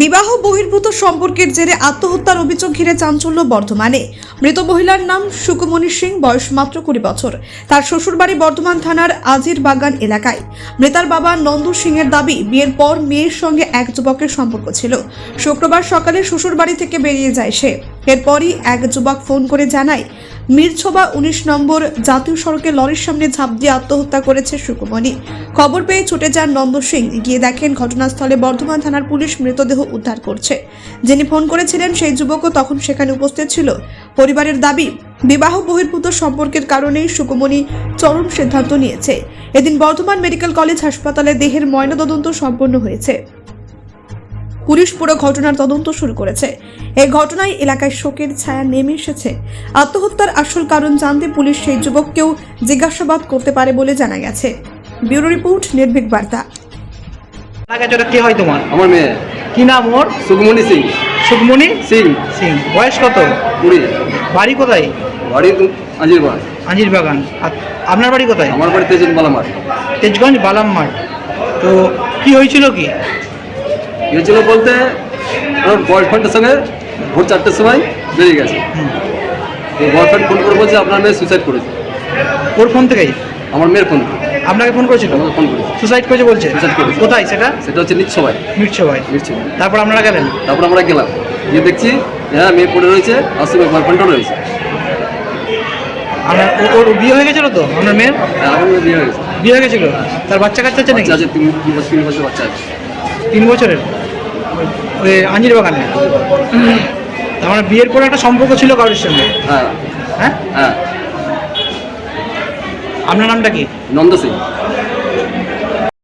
বিবাহ বহির্ভূত সম্পর্কের জেরে আত্মহত্যার অভিযোগ ঘিরে চাঞ্চল্য বর্ধমানে। মৃত মহিলার নাম সুকুমণি সিং, বয়স মাত্র কুড়ি বছর। তার শ্বশুরবাড়ি বর্ধমান থানার আজির বাগান এলাকায়। মৃতার বাবা নন্দু সিং এর দাবি, বিয়ের পর মেয়ের সঙ্গে এক যুবকের সম্পর্ক ছিল। শুক্রবার সকালে শ্বশুরবাড়ি থেকে বেরিয়ে যায় সে। এরপরই এক যুবক ফোন করে জানায় মিরছবা উনিশ নম্বর জাতীয় সড়কে লরির সামনে ঝাঁপ দিয়ে আত্মহত্যা করেছে সুকুমণি খবর পেয়ে ছুটে যান নন্দ সিং। গিয়ে দেখেন ঘটনাস্থলে বর্ধমান থানার পুলিশ মৃতদেহ উদ্ধার করছে। যিনি ফোন করেছিলেন সেই যুবকও তখন সেখানে উপস্থিত ছিল। পরিবারের দাবি, বিবাহ বহির্ভূত সম্পর্কের কারণেই সুকুমণি চরম সিদ্ধান্ত নিয়েছে। এদিন বর্ধমান মেডিকেল কলেজ হাসপাতালে দেহের ময়নাতদন্ত সম্পন্ন হয়েছে। পুলিশ পুরো ঘটনার তদন্ত শুরু করেছে। এই ঘটনায় এলাকায় শোকের ছায়া নেমে এসেছে। আত্মহত্যার আসল কারণ জানতে পুলিশ সেই যুবককেও জিজ্ঞাসাবাদ করতে পারে বলে জানা গেছে। ব্যুরো রিপোর্ট নির্ভীক বার্তা। গেছে কে হয় তোমার? আমার মেয়ে। কি নাম ওর? সুখমণি সিং। সুখমণি সিং। সিং। বয়স কত? কুড়ি। বাড়ি কোথায়? বাড়ি আজিরবাগ আজির বাগান। আপনার বাড়ি কোথায়? আমার বাড়ি তেজন বালামার। তেজগঞ্জ বালামমাঠ তো কি হয়েছিল কি? গিয়েছিল বলতে ওর বয়ফ্রেন্ডের সঙ্গে ভোর চারটের সময় বেরিয়ে গেছে। বয়ফ্রেন্ড ফোন করে বলছে আপনার মেয়ে সুইসাইড করেছে। ওর ফোন থেকেই? আমার মেয়ের ফোন আপনাকে ফোন করেছিল? আমাকে ফোন করেছে। সুসাইড করেছে বলছে? Suicide করেছে। কোথায় সেটা? সেটা হচ্ছে নিচ্ছ ভাই মিটছে ভাই নিচ্ছ তারপর আপনারা গেলেন? তারপর আমরা গেলাম। গিয়ে দেখছি হ্যাঁ মেয়ে পড়ে রয়েছে আর সঙ্গে বয়ফ্রেন্ডও রয়েছে। আপনার ওর বিয়ে হয়ে গেছিল তো আপনার মেয়ের? হ্যাঁ আমার বিয়ে হয়ে গেছে। বিয়ে হয়ে গেছিল? তার বাচ্চা কাচ্চা আছে নাকি? আছে তিন তিন বছর তিন বছর বাচ্চা আছে। তিন বছরের? ওই আঞ্জির বাগানে আমার বিয়ের পরে একটা সম্পর্ক ছিল কারোর সঙ্গে? হ্যাঁ। হ্যাঁ? হ্যাঁ। আপনার নামটা কি? নন্দ সিং।